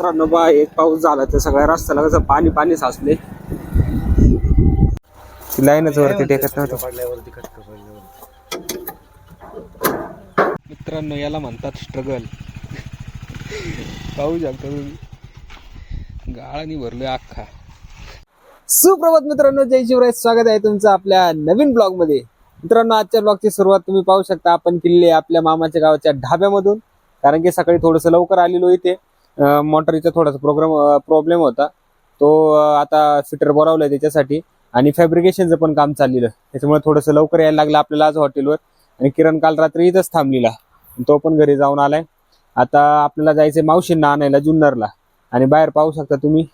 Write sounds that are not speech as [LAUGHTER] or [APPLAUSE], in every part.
मित्रांनो बा एक पाऊस झाला तर सगळ्या रस्त्याला कसं पाणी पाणी साचले लाईनच वरती टेकत नव्हतं. मित्रांनो याला म्हणतात स्ट्रगल पाहू शकता तुम्ही. गाळानी भरलोय अख्खा. सुप्रभात मित्रांनो जय शिवराय. स्वागत आहे तुमचं आपल्या नवीन ब्लॉगमध्ये मित्रांनो आजच्या ब्लॉगची सुरुवात तुम्ही पाहू शकता. आपण केलेली आपल्या मामाच्या गावाच्या ढाब्यामधून. कारण की सकाळी थोडंसं लवकर आलेलो इथे. मोटरीचा थोडासा प्रोग्राम प्रॉब्लेम होता. तो आता फिटर बोलावलाय त्याच्यासाठी. आणि फॅब्रिकेशनचं पण काम चाललेलं. त्याच्यामुळे थोडंसं लवकर यायला लागलं आपल्याला आज हॉटेलवर आणि किरण काल रात्री इथंच थांबलेला. तो पण घरी जाऊन आलाय. आता आपल्याला जायचंय मावशींना आणायला जुन्नरला. आणि बाहेर पाहू शकता तुम्ही.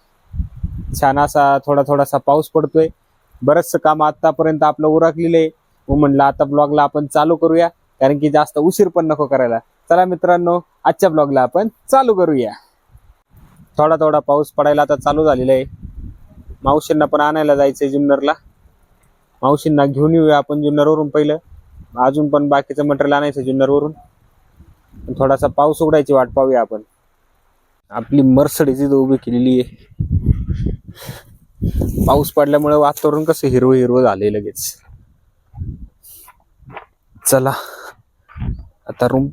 छान असा थोडा थोडासा पाऊस पडतोय. बरंचसं काम आतापर्यंत आपलं उरकलेलं आहे. मग म्हणलं आता ब्लॉगला आपण चालू करूया. कारण की जास्त उशीर पण नको करायला. चला मित्रांनो आजच्या ब्लॉगला आपण चालू करूया. थोडा थोडा पाऊस पडायला आता चालू झालेला आहे. मावशींना पण आणायला जायचं आहे जुन्नरला. मावशींना घेऊन येऊया आपण जुन्नरवरून पहिलं. अजून पण बाकीचं मटेरियल आणायचं जुन्नरवरून. थोडासा पाऊस उघडायची वाट पाहूया आपण. आपली मर्सडीज इथं उभी केलेली आहे. पाऊस पडल्यामुळे वातावरण कसं हिरवं हिरवं झाले लगेच. चला आता रूम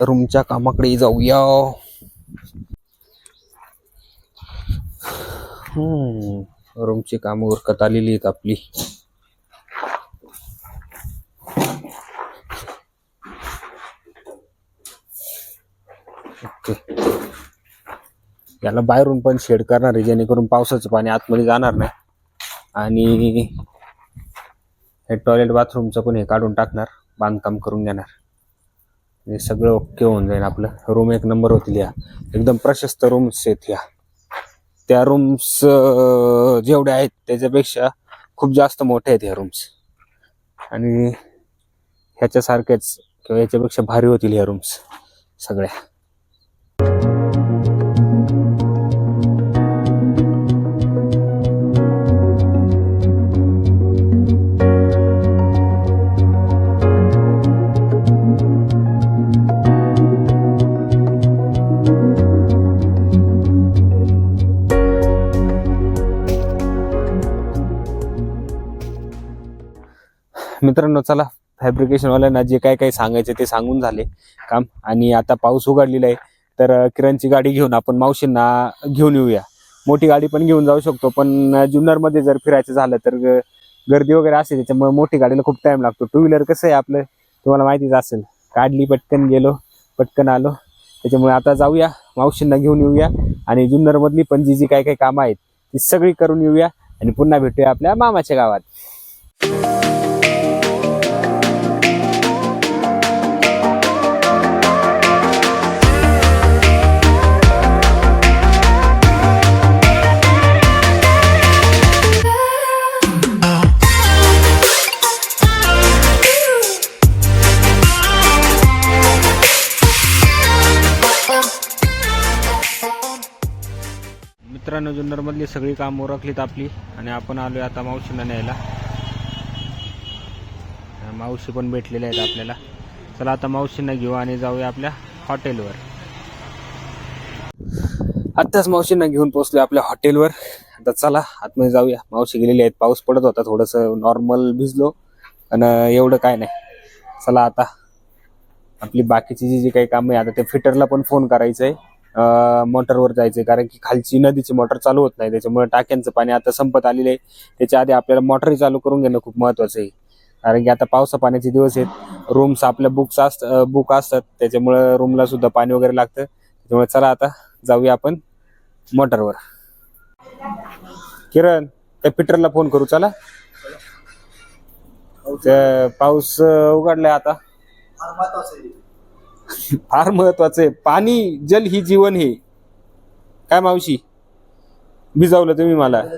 रूमच्या कामाकडे जाऊया. रूमची काम उरकत आलेली आहेत आपली. याला बाहेरून पण शेड करणार आहे जेणेकरून पावसाचं पाणी आतमध्ये जाणार नाही. आणि हे टॉयलेट बाथरूमचं पण हे काढून टाकणार बांधकाम करून घेणार. हे सगळं ओके होऊन जाईल आपलं. रूम एक नंबर होतील या. एकदम प्रशस्त रूम्स आहेत या. त्या रूम्स जेवढ्या आहेत त्याच्यापेक्षा खूप जास्त मोठ्या आहेत ह्या रूम्स आणि ह्याच्यासारख्याच किंवा याच्यापेक्षा भारी होतील ह्या रूम्स सगळ्या. मित्रांनो चला फॅब्रिकेशनवाल्यांना जे काय काय सांगायचे ते सांगून झाले काम. आणि आता पाऊस उघडलेला आहे तर किरणची गाडी घेऊन आपण मावशींना घेऊन येऊया. मोठी गाडी पण घेऊन जाऊ शकतो पण जुन्नरमध्ये जर फिरायचं झालं तर गर्दी वगैरे असेल त्याच्यामुळे मोठी गाडीला खूप टाइम लागतो. टू व्हीलर कसं आहे आपलं? तुम्हाला माहितीच असेल. काढली पटकन गेलो पटकन आलो. त्याच्यामुळे आता जाऊया मावशींना घेऊन येऊया. आणि जुन्नरमधली पण जी जी काय काय कामं आहेत ती सगळी करून येऊया. आणि पुन्हा भेटूया आपल्या मामाच्या गावात. मित्रांनो जुन्नरमधली सगळी कामं ओरखलीत आपली आणि आपण आलोय आता मावशींना न्यायला. मावशी पण भेटलेल्या आहेत आपल्याला. चला आता मावशींना घेऊ आणि जाऊया आपल्या हॉटेलवर. आत्ताच मावशींना घेऊन पोहोचलोय आपल्या हॉटेलवर. आता चला आतमध्ये जाऊया. मावशी गेलेली आहेत. पाऊस पडत होता थोडंसं नॉर्मल भिजलो. आणि एवढं काय नाही. चला आता. आपली बाकीची जी जी काही कामं आहे आता ते फिटरला पण फोन करायचं आहे मोटरवर जायचं कारण की खालची नदीची मोटर चालू होत नाही. त्याच्यामुळे टाक्यांचं पाणी आता संपत आलेलं आहे. त्याच्या आधी आपल्याला मोटरही चालू करून घेणं खूप महत्वाचं आहे. कारण की आता पावसा पाण्याचे दिवस आहेत. रूम्स आपल्या बुक्स असत बुक असतात. त्याच्यामुळे रूमला सुद्धा पाणी वगैरे लागतं. त्याच्यामुळे चला आता जाऊया आपण मोटरवर. किरण त्या पिटरला फोन करू चला. पाऊस उघडलाय आता. फार महत्वाचं आहे. पाणी जल ही जीवन हे. काय मावशी? भिजावलं तुम्ही मला. [LAUGHS]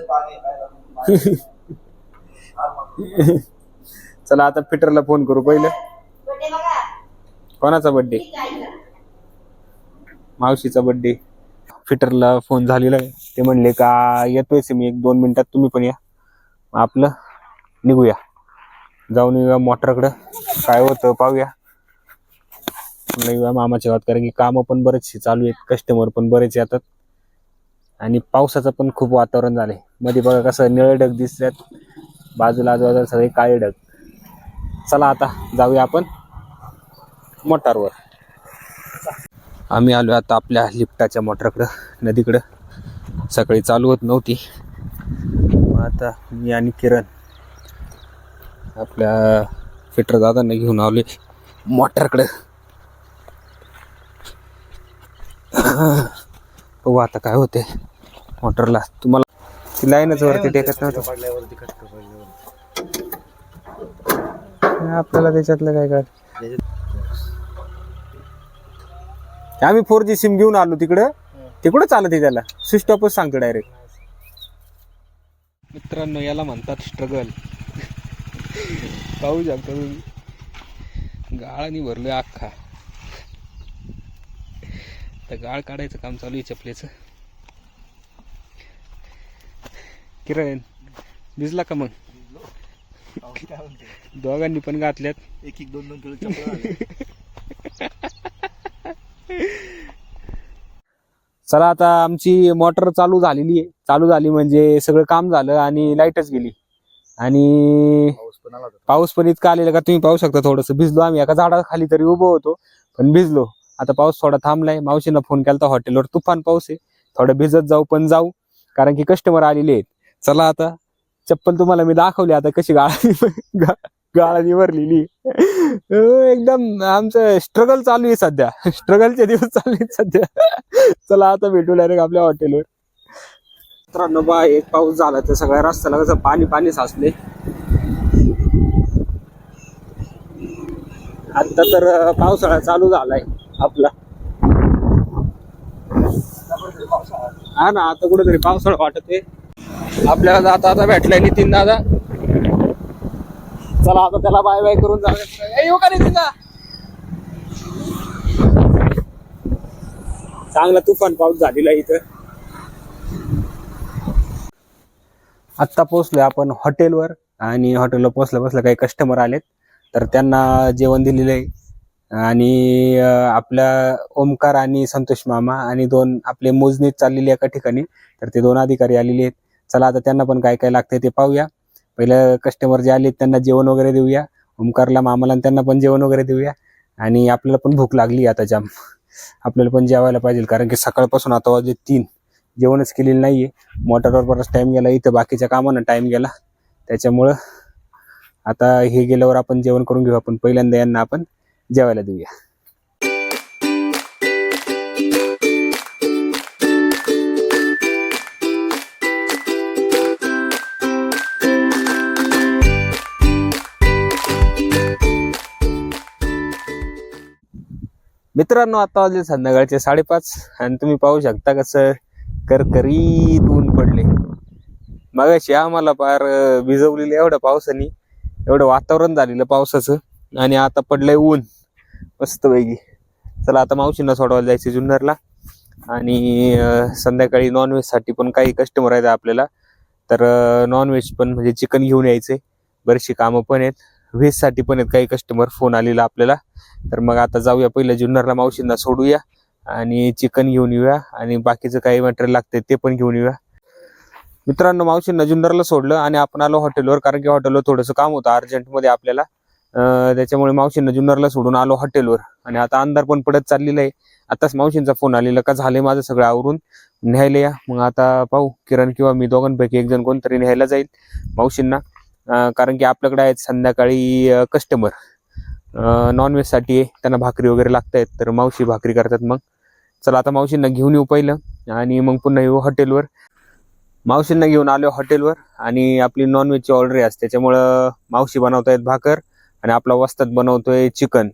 चला आता फिटरला फोन करू पहिलं. कोणाचा बर्थडे मावशीचा बर्थडे फिटरला फोन झालेला आहे. ते म्हणले का येतोय मी एक दोन मिनिटात तुम्ही पण या. मग आपलं निघूया. जाऊन येऊया मोटरकडं. काय होतं पाहूया. पुन्हा येऊया मामाच्या गावात कारण की कामं पण बरेचसे चालू आहेत कस्टमर पण बरेच येतात. आणि पावसाचं पण खूप वातावरण झालंय. मध्ये बघा कसं निळे ढग दिसतात बाजूला आजूबाजूला सगळे काळे ढग. चला आता जाऊया आपण मोटारवर. आम्ही आलो आता आपल्या लिफ्टाच्या मोटरकडं नदीकडं. सकाळी चालू होत नव्हती. मग आता मी आणि किरण आपल्या फिटर दादांना घेऊन आलोय मोटरकडं. [COUGHS] बघू आता काय होते मोटरला. तुम्हाला ती लाईनच वरती टेकत नव्हतं. आपल्याला त्याच्यातलं काय काय आम्ही फोर जी सिम घेऊन आलो तिकडं. तिकडं चालत त्याला. स्विच ऑफच सांगतो डायरेक्ट मित्रांनो याला म्हणतात स्ट्रगल [LAUGHS] पाहू शकता तुम्ही. गाळानी भरलोय अख्खा. तर गाळ काढायचं काम चालू आहे चपलेचं. किरण भिजला का मग? दोघांनी पण घातल्यात. एक एक दोन दोन किलो. चला आता आमची मोटर चालू झालेली आहे. चालू झाली म्हणजे सगळं काम झालं आणि लाईटच गेली. आणि पाऊस पण इतका आलेला का तुम्ही पाहू शकता थोडंसं. भिजलो आम्ही. एका झाडाखाली तरी उभं होतो पण भिजलो. आता पाऊस थोडा थांबलाय. मावशीनं फोन केला हॉटेलवर तुफान पाऊस आहे. थोडं भिजत जाऊ पण जाऊ. कारण की कस्टमर आलेले आहेत. चला आता. चप्पल तुम्हाला मी दाखवली. आता कशी गाळा [LAUGHS] गाळानी भरलेली. एकदम आमचं स्ट्रगल चालू आहे सध्या. स्ट्रगलचे दिवस चालू आहेत सध्या. चला आता भेटू डायरेक्ट आपल्या हॉटेलवर मित्रांनो बा एक पाऊस झाला तर सगळ्या रस्त्याला कसं पाणी पाणी साचले आता तर पावसाळा चालू झालाय. आपला. हा ना आता कुठेतरी पावसाळा वाटत आहे. आपल्याला जाता आता भेटलाय नितीन दादा. चला आता त्याला बाय बाय करून जाऊया. येऊ का नितीन चांगला तुफान पाऊस झालेला इथं. आत्ता पोहोचलोय आपण हॉटेलवर आणि हॉटेलला पोहोचल्या बसल्या काही कस्टमर आलेत. तर त्यांना जेवण दिलेलं आहे. आणि आपला ओमकार आणि संतोष मामा आणि दोन आपले मोजणीत चाललेली एका ठिकाणी तर ते दोन अधिकारी आलेले आहेत. चला आता त्यांना पण काय काय लागतंय ते पाहूया. पहिलं कस्टमर जे आले त्यांना जेवण वगैरे देऊया. ओमकारला मामाला आणि त्यांना पण जेवण वगैरे देऊया. आणि आपल्याला पण भूक लागली आता जाम. आपल्याला पण जेवायला पाहिजे कारण की सकाळपासून आता वाजले तीन. जेवणच केलेलं नाहीये. मोटरवर बराच टाईम गेला इथं बाकीच्या कामानं टाईम गेला. त्याच्यामुळं आता हे गेल्यावर आपण जेवण करून घेऊ आपण पहिल्यांदा यांना आपण. जेवायला देऊया. मित्रांनो आता वाजले संध्याकाळचे साडेपाच आणि तुम्ही पाहू शकता कसं करकरीत ऊन पडले. मगाशी आम्हाला पार भिजवलेलं एवढं पावसाने एवढं वातावरण झालेलं पावसाचं आणि आता पडलंय ऊन. मस्त पैकी चला आता मावशींना सोडवायला जायचं जुन्नरला. आणि संध्याकाळी नॉनव्हेजसाठी पण काही कस्टमर आहेत आपल्याला. तर नॉनव्हेज पण म्हणजे चिकन घेऊन यायचे बरीचशी कामं पण आहेत. व्हेजसाठी पण आहेत काही कस्टमर फोन आलेला आपल्याला. तर मग आता जाऊया पहिलं जुन्नरला मावशींना सोडूया. आणि चिकन घेऊन येऊया. आणि बाकीचं काही मटेरियल लागते ते पण घेऊन येऊया. मित्रांनो मावशींना जुन्नरला सोडलं आणि आपण आलो हॉटेलवर कारण की हॉटेलवर थोडंसं काम होतं. अर्जंटमध्ये आपल्याला. त्याच्यामुळे मावशींना जुन्नरला सोडून आलो हॉटेलवर. आणि आता अंधार पण पडत चाललेला आहे. आताच मावशींचा फोन आलेला का झालंय माझं सगळं आवरून? न्यायला या. मग आता पाहू किरण किंवा मी दोघांपैकी एक जण कोणतरी न्यायला जाईल मावशींना. कारण की आपल्याकडे आहेत संध्याकाळी कस्टमर नॉनव्हेजसाठी आहे त्यांना भाकरी वगैरे लागत आहेत तर मावशी भाकरी करतात मग. चला आता मावशींना घेऊन येऊ पहिलं. आणि मग पुन्हा येऊ हॉटेलवर. मावशींना घेऊन आलो हॉटेलवर. आणि आपली नॉनव्हेजची ऑर्डर आहे त्याच्यामुळं मावशी बनवतायत भाकर. आणि आपला वस्तात बनवतोय चिकन.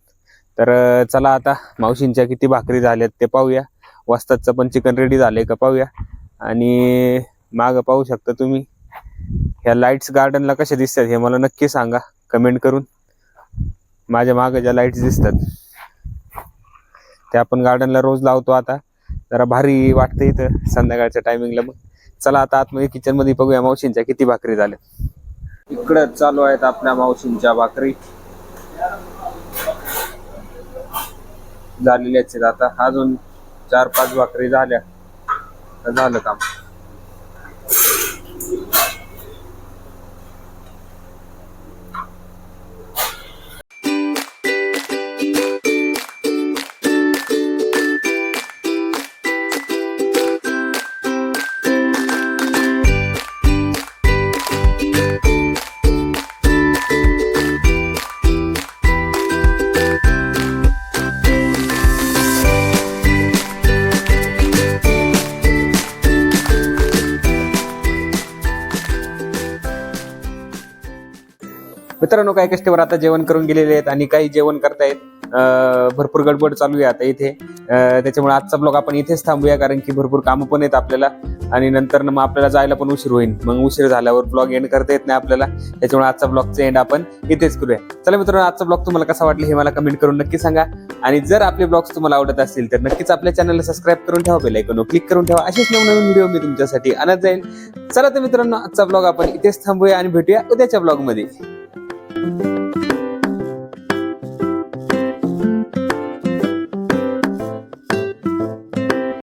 तर चला आता मावशींच्या किती भाकरी झाल्यात ते पाहूया. वस्तातचं पण चिकन रेडी झालंय का पाहूया. आणि मागं पाहू शकता तुम्ही. ह्या लाईट्स गार्डनला कशा दिसतात हे मला नक्की सांगा. कमेंट करून. माझ्या मागं ज्या लाईट्स दिसतात त्या आपण गार्डनला रोज लावतो आता. जरा भारी वाटतं इथं संध्याकाळच्या टायमिंगला मग. चला आता आतमध्ये किचनमध्ये बघूया मावशींच्या किती भाकरी झाल्या इकडं चालू आहेत आपल्या मावशींच्या भाकरी. झालेल्याच आहेत. आता अजून चार पाच भाकरी झाल्या. झालं काम. मित्रांनो काही कस्टमर आता जेवण करून गेलेले आहेत आणि काही जेवण करतायत. भरपूर गडबड चालू आहे आता इथे. त्याच्यामुळे आजचा ब्लॉग आपण इथेच थांबूया कारण की भरपूर कामं पण आहेत आपल्याला. आणि नंतर मग आपल्याला जायला पण उशीर होईल. मग उशीर झाल्यावर ब्लॉग एंड करता येत नाही आपल्याला. त्याच्यामुळे आजचा ब्लॉगचं एंड आपण इथेच करूया. चला मित्रांनो आजचा ब्लॉग तुम्हाला कसा वाटला हे मला कमेंट करून नक्की सांगा. आणि जर आपले ब्लॉग्स तुम्हाला आवडत असतील तर नक्कीच आपल्या चॅनलला सबस्क्राईब करून ठेवा बेल क्लिक करून ठेवा. असेच नवनवीन व्हिडिओ मी तुमच्यासाठी आणत जाईल चला तर मित्रांनो आजचा ब्लॉग आपण इथेच थांबूया आणि भेटूया उद्याच्या ब्लॉगमध्ये